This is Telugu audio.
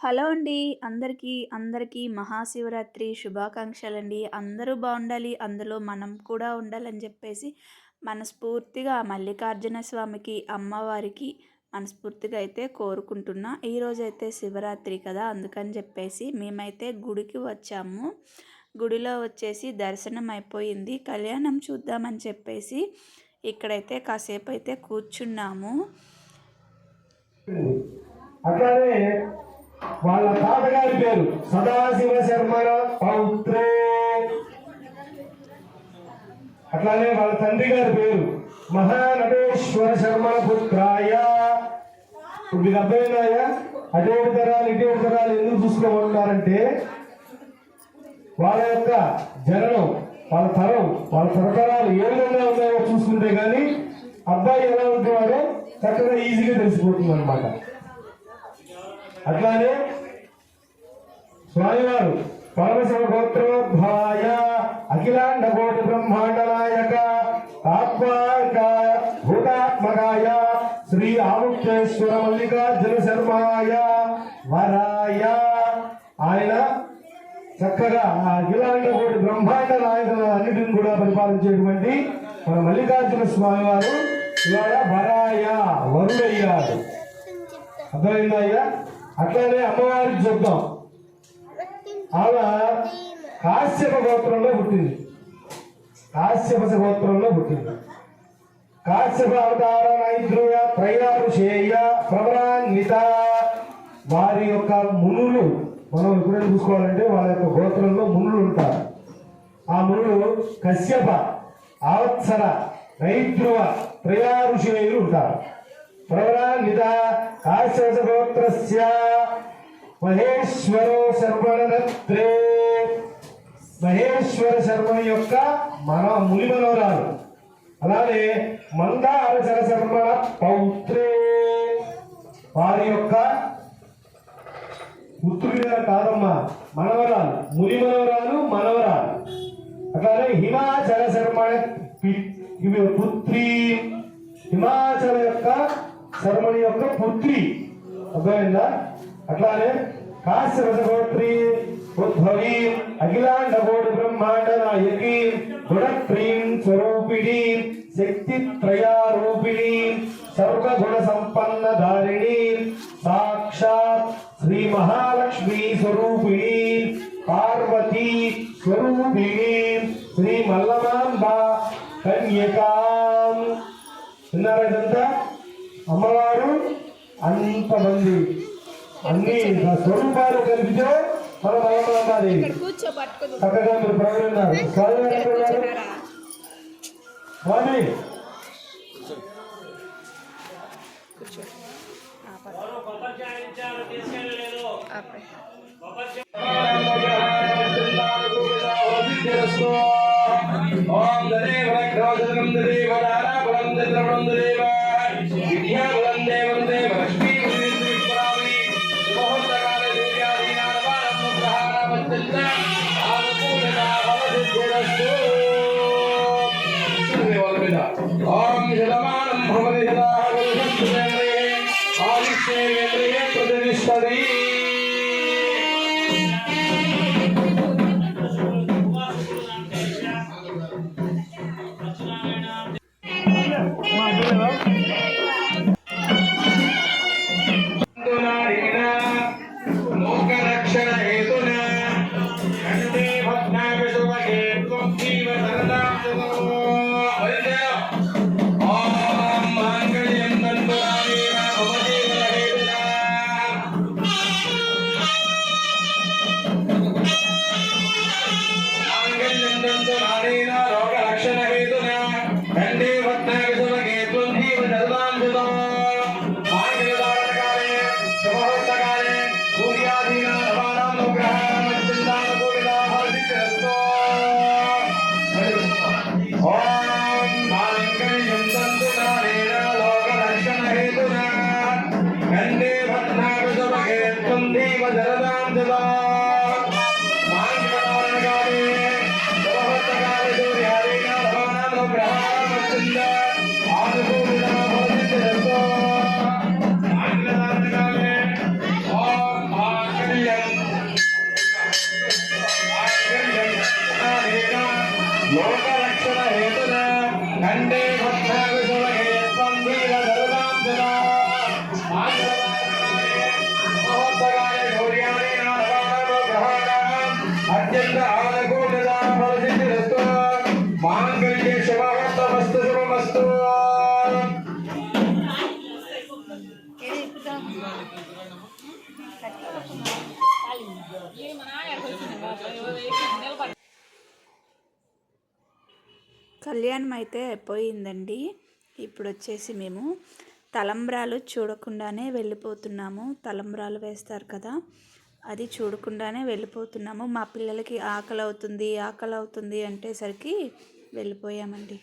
హలో అండి. అందరికీ అందరికీ మహాశివరాత్రి శుభాకాంక్షలండి. అందరూ బాగుండాలి అందులో మనం కూడా ఉండాలని చెప్పేసి మనస్ఫూర్తిగా మల్లికార్జున స్వామికి అమ్మవారికి మనస్ఫూర్తిగా అయితే కోరుకుంటున్నా. ఈరోజు అయితే శివరాత్రి కదా అందుకని చెప్పేసి మేమైతే గుడికి వచ్చాము. గుడిలో వచ్చేసి దర్శనం అయిపోయింది. కళ్యాణం చూద్దామని చెప్పేసి ఇక్కడైతే కాసేపు అయితే కూర్చున్నాము. అట్లానే వాళ్ళ తాతగారి పేరు సదాశివ శర్మ పౌత్రే. అట్లానే వాళ్ళ తండ్రి గారి పేరు మహానటేశ్వర శర్మ పుత్రాయ. ఇప్పుడు మీకు అర్థమైందాయా అటువంటి తరాలు ఇటువంటి తరాలు ఎందుకు చూసుకోమంటారంటే వాళ్ళ యొక్క జననం వాళ్ళ తరం వాళ్ళ తరతరాలు ఏ విధంగా ఉన్నాయో చూసుకుంటే కానీ అబ్బాయి ఎలా ఉంటున్నాడో చక్కగా ఈజీగా తెలిసిపోతుంది అనమాట అట్లానే స్వామివారు పరమశివ గోత్రోద్భాయ అఖిలాండ కోటి బ్రహ్మాండనాయక ఆత్మకాయ భూతాత్మకాయ శ్రీ ఆముఖ్యేశ్వర మల్లికార్జున శర్మాయ వరాయ. ఆయన చక్కగా ఆ అఖిలాండ కోటి బ్రహ్మాండ నాయకులు అన్నిటిని కూడా పరిపాలించేటువంటి మన మల్లికార్జున స్వామి వారు ఇవాళ వరాయ వరుడయ్యారు. అర్థమైందా అయ్యా? అట్లానే అమ్మవారికి చూద్దాం ఆమె కాశ్యప గోత్రంలో పుట్టింది. కాశ్యప గోత్రంలో పుట్టింది. కాశ్యప అవతార నైద్రుయ త్రయారుషేయ ప్రవరాన్విత వారి యొక్క మునులు మనం ఎప్పుడైనా చూసుకోవాలంటే వాళ్ళ యొక్క గోత్రంలో మునులు ఉంటారు. ఆ మునులు కశ్యప ఆవత్సర నైద్రువ త్రయారుషేయులు ఉంటారు. ప్రవరాన్విత కాశ్యప మహేశ్వర శర్మణత్రే మహేశ్వర శర్మని యొక్క మన ముని మనోరాలు. అలానే మందారచర శర్మణ పౌత్రే। వారి యొక్క పుత్రుడి గారు కాదమ్మా మనవరాలు. ముని మనవరాలు మనవరాలు. అట్లానే హిమాచల శర్మణ పుత్రి. హిమాచల యొక్క శర్మని యొక్క పుత్రి అర్థమైందా? అట్లానే కాశ్యప గోత్రి ఉద్భవీ అఖిలాండ కోటి బ్రహ్మాండ నాయకి గుణత్రీం స్వరూపిణి శక్తి త్రయారూపిణి సర్వగుణ సంపన్న ధారిణి సాక్షాత్ శ్రీ మహాలక్ష్మి స్వరూపిణి పార్వతీ స్వరూపిణి శ్రీ మల్లమాంబ కన్యకాం. విన్నారా ఇదంతా? అమ్మవారు అంతమంది అన్ని స్వరూపాలు కలిపితే మన కూర్చోబట్టుకుని చక్కగా మీరు ప్రవహిన్నారు స్వామి ఓం దేవం. Come on, do it, కళ్యాణం అయితే అయిపోయిందండి ఇప్పుడు వచ్చేసి మేము తలంబ్రాలు చూడకుండానే వెళ్ళిపోతున్నాము. తలంబ్రాలు వేస్తారు కదా అది చూడకుండానే వెళ్ళిపోతున్నాము. మా పిల్లలకి ఆకలి అవుతుంది ఆకలి అవుతుంది అంటేసరికి వెళ్ళిపోయామండి.